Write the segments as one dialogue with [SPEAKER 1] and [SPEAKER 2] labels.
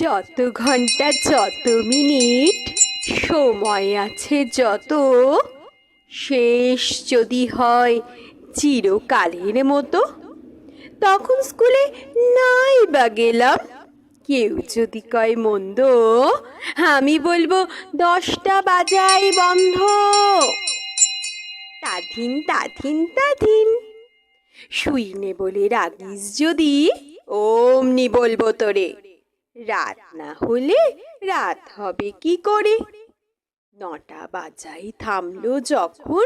[SPEAKER 1] যত ঘণ্টা যত মিনিট সময় আছে যত শেষ যদি হয় চিরকালের মতো। তখন স্কুলে নাই বা গেলাম। কেউ যদি কয়, মন্দ, আমি বলব দশটা বাজাই বন্ধ। তাধিন তাধিন তাধিন। শুইনে বলে রাগিস যদি ওমনি বলব তোরে। রাত না হলে রাত হবে কি করে? নটা বাজাই থামলো যখন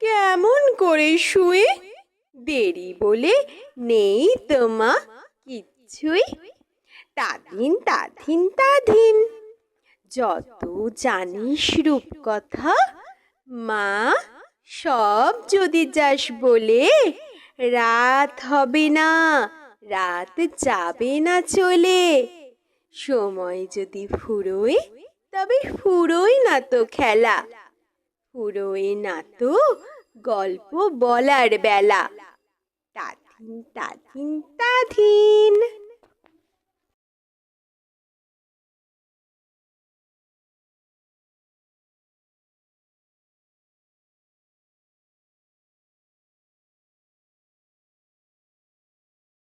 [SPEAKER 1] কেমন করে শুয়ে? দেরি বলে নেই তোমা কিচ্ছুই। তাদিন তাধিন তাধিন যত জানিস রূপকথা, মা, সব যদি যাস বলে, রাত হবে না, রাত যাবে না চলে। সময় যদি ফুরোয়, তবে ফুরোয় না তো খেলা। ফুরোয় না তো গল্প বলার বেলা। তাধিন তাধিন তাধিন